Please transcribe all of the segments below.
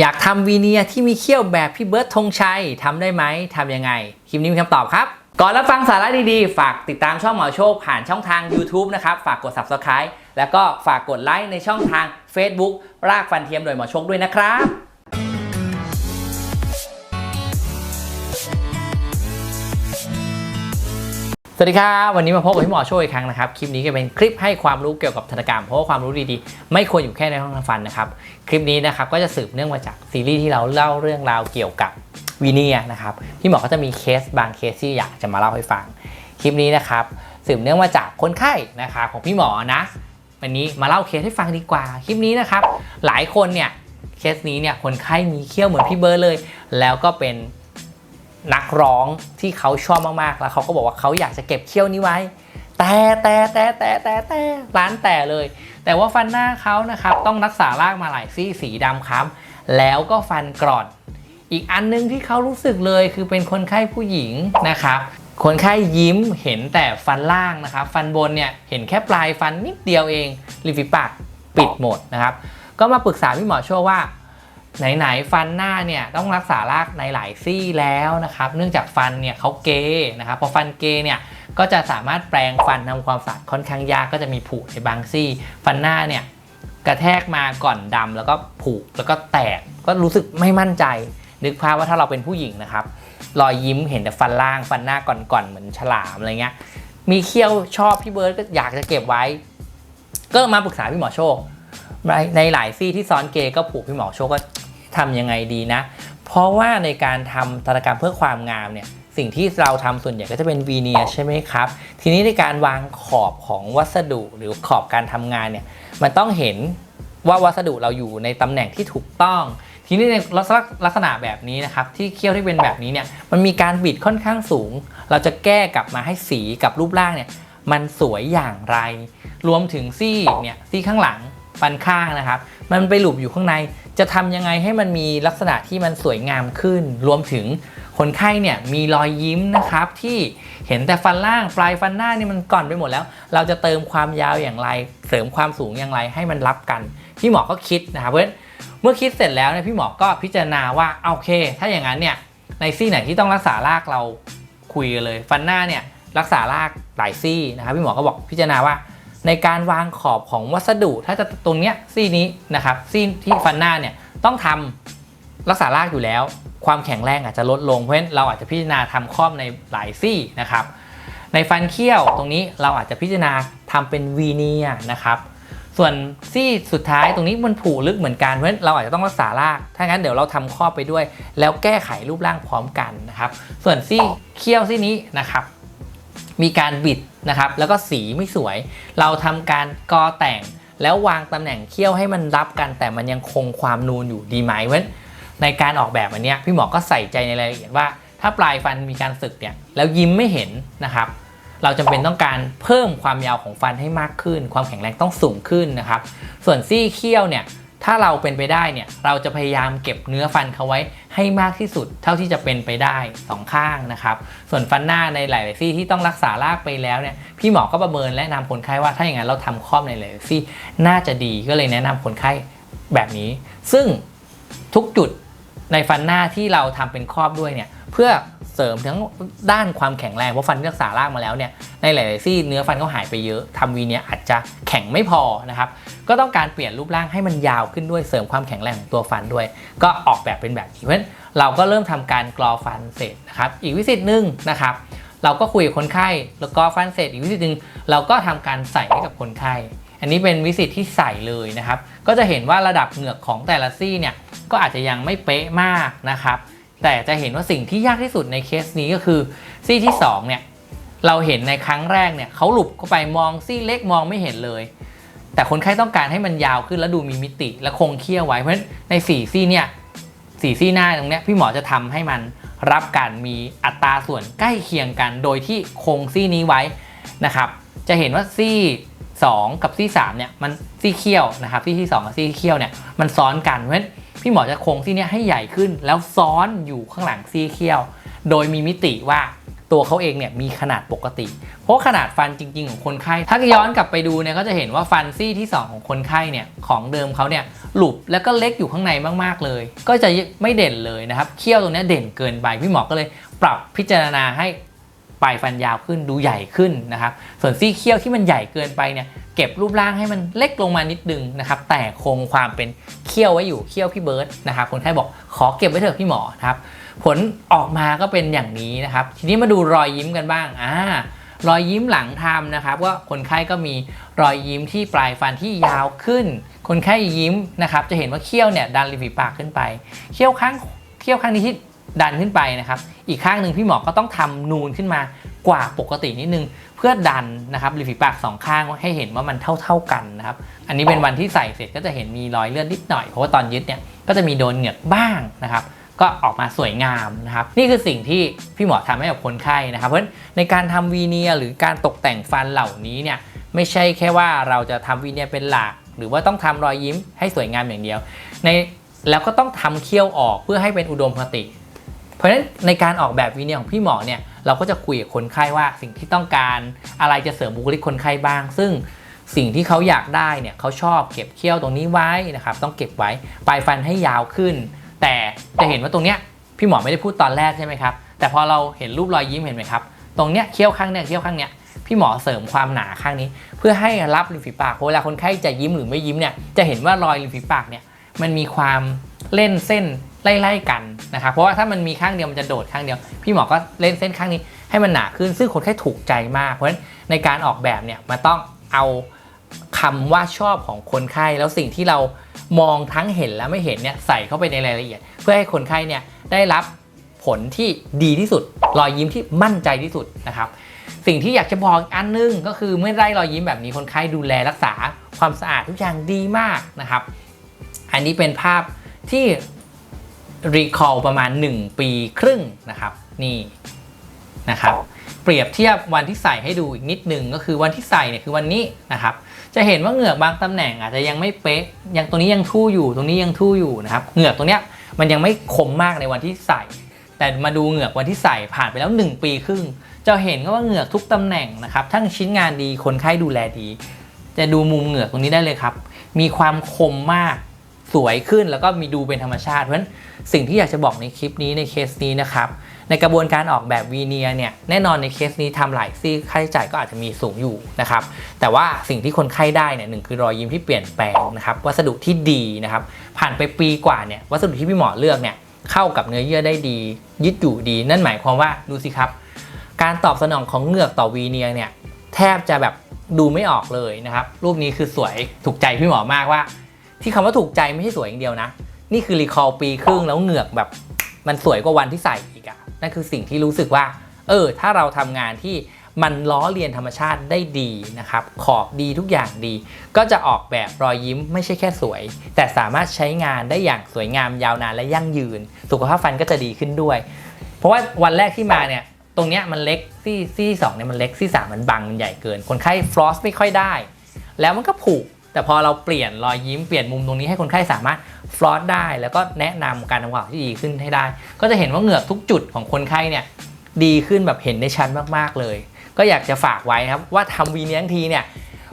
อยากทำวีเนียที่มีเขี้ยวแบบพี่เบิร์ดธงชัยทำได้ไหมทำยังไง คลิปนี้มีคำตอบครับ ก่อนรับฟังสาระดีๆ ฝากติดตามช่องหมอโชคผ่านช่องทาง YouTube นะครับ ฝากกด Subscribe แล้วก็ฝากกดไลค์ในช่องทาง Facebook รากฟันเทียมโดยหมอโชคด้วยนะครับ สวัสดีครับวันนี้มาพบกับพี่หมอโชคอีกครั้งนะครับคลิปนี้ก็เป็นคลิปให้ความรู้เกี่ยวกับธนกรรมเพราะว่าความรู้ดีๆ ไม่ควรอยู่แค่ในห้องทำฟันนะครับคลิปนี้นะครับก็จะสืบเนื่องมาจากซีรีส์ที่เราเล่าเรื่องราวเกี่ยวกับวีเนียนะครับพี่หมอก็จะมีเคสบางเคสที่อยากจะมาเล่าให้ฟัง คลิปนี้นะครับสืบเนื่องมาจากคนไข้นะครับของพี่หมอนะ วันนี้มาเล่าเคสให้ฟังดีกว่า คลิปนี้นะครับหลายคนเนี่ยเคสนี้เนี่ยคนไข้มีเขี้ยวเหมือนพี่เบิร์ดเลย แล้วก็เป็น นักร้องที่เขาชอบมากๆ แล้วเขาก็บอกว่าเขาอยากจะเก็บเขี้ยวนี้ไว้ แต่แต่แต่แต่แต่แต่ร้านแต่เลย แต่ว่าฟันหน้าเขานะครับต้องรักษารากมาหลายซี่สีดำค้ำแล้วก็ฟันกรอนอีกอันนึงที่เขารู้สึกเลยคือเป็นคนไข้ผู้หญิงนะครับคนไข้ยิ้มเห็นแต่ฟันล่างนะครับ ฟันบนเนี่ยเห็นแค่ปลายฟันนิดเดียวเองริมฝีปากปิดหมดนะครับ ก็มาปรึกษาพี่หมอโชว์ว่า ไหนๆฟันหน้าเนี่ยต้องรักษารากในหลายซี่แล้วนะครับ เนื่องจากฟันเนี่ยเขาเกนะครับพอฟันเกเนี่ยก็จะสามารถแปลงฟันทำความสะอาดค่อนข้างยากก็จะมีผุในบางซี่ ฟันหน้าเนี่ยกระแทกมาก่อนดำแล้วก็ผุแล้วก็แตกก็รู้สึกไม่มั่นใจ นึกภาพว่าถ้าเราเป็นผู้หญิงนะครับรอยยิ้มเห็นแต่ฟันล่างฟันหน้าก่อนๆเหมือนฉลามอะไรเงี้ยมีเขี้ยวชอบพี่เบิร์ดก็อยากจะเก็บไว้ ก็มาปรึกษาพี่หมอโชคในในหลายซี่ที่ซ้อนเกย์ก็ผูกพี่หมอโชคก็ ทำยังไงดีนะ เพราะว่าในการทำธนกรรมเพื่อความงามเนี่ยสิ่งที่เราทำส่วนใหญ่ก็จะเป็นวีเนียใช่ไหมครับ ทีนี้ในการวางขอบของวัสดุหรือขอบการทำงานเนี่ยมันต้องเห็นว่าวัสดุเราอยู่ในตำแหน่งที่ถูกต้อง ทีนี้ในลักษณะแบบนี้นะครับที่เขี้ยวที่เป็นแบบนี้เนี่ยมันมีการบิดค่อนข้างสูง เราจะแก้กลับมาให้สีกับรูปร่างเนี่ยมันสวยอย่างไร รวมถึงซี่เนี่ยซี่ข้างหลัง ฟันข้างนะครับ มันไปหลุบอยู่ข้างใน จะทำยังไงให้มันมีลักษณะที่มันสวยงามขึ้น รวมถึงคนไข้เนี่ยมีรอยยิ้มนะครับที่เห็นแต่ฟันล่างปลายฟันหน้านี่มันก่อนไปหมดแล้ว เราจะเติมความยาวอย่างไร เสริมความสูงอย่างไรให้มันรับกัน พี่หมอก็คิดนะครับเพราะเมื่อคิดเสร็จแล้วเนี่ยพี่หมอก็พิจารณาว่าโอเค ถ้าอย่างนั้นเนี่ยในซี่ไหนที่ต้องรักษารากเราคุยกันเลย ฟันหน้าเนี่ยรักษารากหลายซี่นะครับพี่หมอก็บอกพิจารณาว่า ในการวางขอบของวัสดุถ้าจะตรงเนี้ยซี่นี้นะครับซี่ที่ฟันหน้าเนี่ยต้องทำรักษารากอยู่แล้ว ความแข็งแรงอาจจะลดลงเพราะฉะนั้นเราอาจจะพิจารณาทำครอบในหลายซี่นะครับ ในฟันเคี้ยวตรงนี้เราอาจจะพิจารณาทำเป็นวีเนียนะครับส่วนซี่สุดท้ายตรงนี้มันผุลึกเหมือนกันเพราะฉะนั้นเราอาจจะต้องรักษาราก ถ้างั้นเดี๋ยวเราทำครอบไปด้วย แล้วแก้ไขรูปร่างพร้อมกันนะครับ ส่วนซี่เคี้ยวซี่นี้นะครับ มีการบิดนะครับ แล้วก็สีไม่สวย เราทำการกอแต่ง แล้ววางตำแหน่งเขี้ยวให้มันรับกัน แต่มันยังคงความนูนอยู่ดีไหมเพราะฉะนั้นในการออกแบบอันเนี้ยพี่หมอก็ใส่ใจในรายละเอียดว่า ถ้าปลายฟันมีการสึกเนี่ยแล้วยิ้มไม่เห็นนะครับเราจำเป็นต้องการเพิ่มความยาวของฟันให้มากขึ้น ความแข็งแรงต้องสูงขึ้นนะครับ ส่วนซี่เคี้ยวเนี่ย ถ้าเราเป็นไปได้เนี่ยเราจะพยายามเก็บเนื้อฟันเขาไว้ให้มากที่สุด เท่าที่จะเป็นไปได้สองข้างนะครับส่วนฟันหน้าในหลาย ๆ ซี่ที่ต้องรักษารากไปแล้วเนี่ยพี่หมอก็ประเมินและนะนำคนไข้ว่าถ้าอย่างนั้นเราทำครอบในหลาย ๆ ซี่น่าจะดีก็เลยแนะนำคนไข้แบบนี้ ซึ่งทุกจุดในฟันหน้าที่เราทำเป็นครอบด้วยเนี่ยเพื่อ เสริมทั้งด้านความแข็งแรงเพราะฟันที่รักษารากมาแล้วเนี่ยในหลายๆซี่เนื้อฟันเขาหายไปเยอะทำวีเนี้ยอาจจะแข็งไม่พอนะครับก็ต้องการเปลี่ยนรูปร่างให้มันยาวขึ้นด้วยเสริมความแข็งแรงของตัวฟันด้วย ก็ออกแบบเป็นแบบนี้เพราะฉะนั้นเราก็เริ่มทำการกรอฟันเสร็จนะครับอีกวิธีหนึ่งนะครับเราก็คุยกับคนไข้แล้วก็ฟันเสร็จอีกวิธีหนึ่งเราก็ทำการใส่ให้กับคนไข้อันนี้เป็นวิธีที่ใส่เลยนะครับ ก็จะเห็นว่าระดับเหงือกของแต่ละซี่เนี่ยก็อาจจะยังไม่เป๊ะมากนะครับ แต่จะเห็นว่าสิ่งที่ยากที่สุดในเคสนี้ก็คือซี่ที่สองเนี่ยเราเห็นในครั้งแรกเนี่ยเขาหลุบเข้าไปมองซี่เล็กมองไม่เห็นเลย แต่คนไข้ต้องการให้มันยาวขึ้นแล้วดูมีมิติและคงเคี้ยวไว้ เพราะฉะนั้นในสี่ซี่เนี่ยสี่ซี่หน้าตรงเนี้ยพี่หมอจะทำให้มันรับการมีอัตราส่วนใกล้เคียงกัน โดยที่คงซี่นี้ไว้นะครับจะเห็นว่าซี่ 2 กับซี่3เนี่ยมันซี่เคี้ยวนะครับซี่ที่ 2 กับซี่เคี้ยวเนี่ยมันซ้อนกันเพราะฉะนั้น พี่หมอจะโคงซี่นี้ให้ใหญ่ขึ้น แล้วซ้อนอยู่ข้างหลังซี่เคี้ยว โดยมีมิติว่าตัวเขาเองเนี่ยมีขนาดปกติ เพราะขนาดฟันจริง ๆ ของคนไข้ ถ้าย้อนกลับไปดูเนี่ยก็จะเห็นว่าฟันซี่ที่ 2 ของคนไข้เนี่ยของเดิมเขาเนี่ยหลุบแล้วก็เล็กอยู่ข้างในมากๆเลย ก็จะไม่เด่นเลยนะครับเขี้ยวตรงนี้เด่นเกินไปพี่หมอก็เลยปรับพิจารณาให้ ปลายฟันยาวขึ้นดูใหญ่ขึ้นนะครับ ส่วนซี่เขี้ยวที่มันใหญ่เกินไปเนี่ยเก็บรูปร่างให้มันเล็กลงมานิดนึงนะครับ แต่คงความเป็นเขี้ยวไว้อยู่เขี้ยวพี่เบิร์ดนะครับคนไข้บอกขอเก็บไว้เถอะพี่หมอครับผลออกมาก็เป็นอย่างนี้นะครับ ทีนี้มาดูรอยยิ้มกันบ้างอ่ารอยยิ้มหลังทำนะครับว่าคนไข้ก็มีรอยยิ้มที่ปลายฟันที่ยาวขึ้น คนไข้ยิ้มนะครับ จะเห็นว่าเขี้ยวเนี่ยดันริมฝีปากขึ้นไป เขี้ยวข้างเขี้ยวข้างนี้ที่ ดันขึ้นไปนะครับ อีกข้างหนึ่งพี่หมอก็ต้องทำนูนขึ้นมากว่าปกตินิดนึง เพื่อดันนะครับริมฝีปากสองข้างให้เห็นว่ามันเท่าๆกันนะครับ อันนี้เป็นวันที่ใส่เสร็จก็จะเห็นมีรอยเลือดนิดหน่อยเพราะว่าตอนยึดเนี่ยก็จะมีโดนเหงือกบ้างนะครับ ก็ออกมาสวยงามนะครับ นี่คือสิ่งที่พี่หมอทำให้กับคนไข้นะครับ เพราะในการทำวีเนียหรือการตกแต่งฟันเหล่านี้เนี่ยไม่ใช่แค่ว่าเราจะทำวีเนียเป็นหลักหรือว่าต้องทำรอยยิ้มให้สวยงามอย่างเดียว ในแล้วก็ต้องทำเคี้ยวออกเพื่อให้เป็นอุดมคติ เพราะฉะนั้นในการออกแบบวีเนียร์ของพี่หมอเนี่ยเราก็จะคุยกับคนไข้ว่าสิ่งที่ต้องการอะไรจะเสริมบุคลิกคนไข้บ้าง ซึ่งสิ่งที่เขาอยากได้เนี่ยเขาชอบเก็บเขี้ยวตรงนี้ไว้นะครับต้องเก็บไว้ปลายฟันให้ยาวขึ้น แต่จะเห็นว่าตรงเนี้ยพี่หมอไม่ได้พูดตอนแรกใช่ไหมครับแต่พอเราเห็นรูปรอยยิ้มเห็นไหมครับตรงเนี้ยเขี้ยวข้างเนี้ยเขี้ยวข้างเนี้ยพี่หมอเสริมความหนาข้างนี้ เพื่อให้รับริมฝีปากเวลาคนไข้จะยิ้มหรือไม่ยิ้มเนี่ยจะเห็นว่ารอยริมฝีปากเนี่ยมันมีความเล่นเส้น ไล่ๆกันนะครับเพราะว่าถ้ามันมีข้างเดียวมันจะโดดข้างเดียว พี่หมอก็เล่นเส้นข้างนี้ให้มันหนาขึ้นซึ่งคนไข้ถูกใจมาก เพราะฉะนั้นในการออกแบบเนี่ยมันต้องเอาคำว่าชอบของคนไข้แล้วสิ่งที่เรามองทั้งเห็นและไม่เห็นเนี่ยใส่เข้าไปในรายละเอียด เพื่อให้คนไข้เนี่ยได้รับผลที่ดีที่สุด รอยยิ้มที่มั่นใจที่สุดนะครับ สิ่งที่อยากจะบอกอีกอันนึงก็คือเมื่อได้รอยยิ้มแบบนี้คนไข้ดูแลรักษาความสะอาดทุกอย่างดีมากนะครับ อันนี้เป็นภาพที่ รีคอลประมาณ 1 ปีครึ่งนะครับ นี่นะครับ เปรียบเทียบวันที่ใส่ให้ดูอีกนิดนึงก็คือวันที่ใส่เนี่ยคือวันนี้นะครับ จะเห็นว่าเหงือกบางตำแหน่งอาจจะยังไม่เป๊ะยังตรงนี้ยังทู่อยู่ตรงนี้ยังทู่อยู่นะครับเหงือกตรงเนี้ยมันยังไม่คมมากในวันที่ใส่ แต่มาดูเหงือกวันที่ใส่ผ่านไปแล้ว 1 ปีครึ่ง จะเห็นว่าเหงือกทุกตำแหน่งนะครับทั้งชิ้นงานดีคนไข้ดูแลดี จะดูมุมเหงือกตรงนี้ได้เลยครับ มีความคมมาก สวยขึ้นแล้วก็มีดูเป็นธรรมชาติ เพราะฉะนั้นสิ่งที่อยากจะบอกในคลิปนี้ในเคสนี้นะครับในกระบวนการออกแบบวีเนียเนี่ยแน่นอนในเคสนี้ทำหลายซี่ค่าใช้จ่ายก็อาจจะมีสูงอยู่นะครับแต่ว่าสิ่งที่คนไข้ได้เนี่ยหนึ่งคือรอยยิ้มที่เปลี่ยนแปลงนะครับวัสดุที่ดีนะครับผ่านไปปีกว่าเนี่ยวัสดุที่พี่หมอเลือกเนี่ยเข้ากับเนื้อเยื่อได้ดี ยึดอยู่ดี นั่นหมายความว่าดูสิครับ การตอบสนองของเหงือกต่อวีเนียเนี่ยแทบจะแบบดูไม่ออกเลยนะครับรูปนี้คือสวยถูกใจพี่หมอมากว่า ที่คำว่าถูกใจไม่ใช่สวยอย่างเดียวนะ นี่คือรีคอลปีครึ่งแล้วเหงือกแบบมันสวยกว่าวันที่ใส่อีกอะนั่นคือสิ่งที่รู้สึกว่า เออ ถ้าเราทำงานที่มันล้อเลียนธรรมชาติได้ดีนะครับ ขอบดีทุกอย่างดี ก็จะออกแบบรอยยิ้มไม่ใช่แค่สวย แต่สามารถใช้งานได้อย่างสวยงามยาวนานและยั่งยืน สุขภาพฟันก็จะดีขึ้นด้วย เพราะว่าวันแรกที่มาเนี่ย ตรงเนี้ยมันเล็กซี่ซี่สองเนี่ยมันเล็กซี่สามมันบังมันใหญ่เกิน คนไข้ฟลอสไม่ค่อยได้ แล้วมันก็ผุ แต่พอเราเปลี่ยนรอยยิ้มเปลี่ยนมุมตรงนี้ให้คนไข้สามารถฟลอสได้ แล้วก็แนะนำการทำความที่ดีขึ้นให้ได้ ก็จะเห็นว่าเหงือกทุกจุดของคนไข้เนี่ยดีขึ้นแบบเห็นได้ชัดมากๆเลย ก็อยากจะฝากไว้ครับว่าทำวีเนียงทีเนี่ย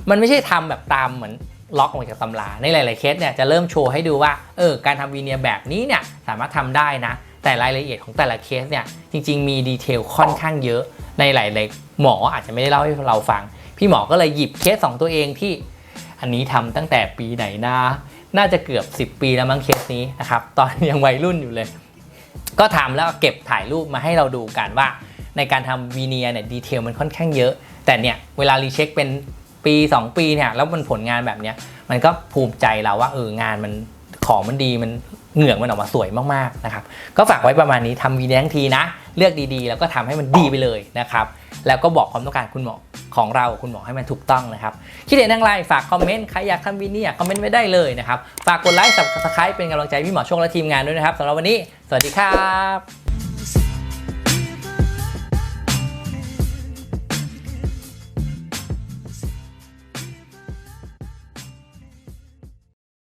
มันไม่ใช่ทำแบบตามเหมือนล็อกออกมาจากตำราในหลาย ๆเคสเนี่ยจะเริ่มโชว์ให้ดูว่าเออการทำวีเนียแบบนี้เนี่ยสามารถทำได้นะ แต่รายละเอียดของแต่ละเคสเนี่ยจริง ๆ มีดีเทลค่อนข้างเยอะ ในหลาย ๆ หมออาจจะไม่ได้เล่าให้เราฟัง พี่หมอก็เลยหยิบเคสของตัวเองที่ อันนี้ทำตั้งแต่ปีไหนนะน่าจะเกือบ 10 ปีแล้วมั้งเคสนี้นะครับ ตอนยังวัยรุ่นอยู่เลย ก็ทำแล้วเก็บถ่ายรูปมาให้เราดูกันว่า ในการทำวีเนียเนี่ยดีเทลมันค่อนข้างเยอะ แต่เนี่ยเวลารีเช็คเป็นปี 2 ปีเนี่ยแล้วมันผลงานแบบเนี้ยมันก็ภูมิใจเราว่าเอองานมันของมันดีมันเหงือกมันออกมาสวยมากๆนะครับ ก็ฝากไว้ประมาณนี้ทำวีเนียทั้งทีนะ เลือกดีๆ แล้วก็ทำให้มันดีไปเลยนะครับ แล้วก็บอกความต้องการคุณหมอของเราคุณหมอให้มันถูกต้องนะครับคิดเห็นอย่างไรฝากคอมเมนต์ใครอยากทำวีเนียคอมเมนต์ไว้ได้เลยนะครับฝากกดไลค์สับสไครป์เป็นกำลังใจให้พี่หมอโชคและทีมงานด้วยนะครับสำหรับวันนี้ สวัสดีครับ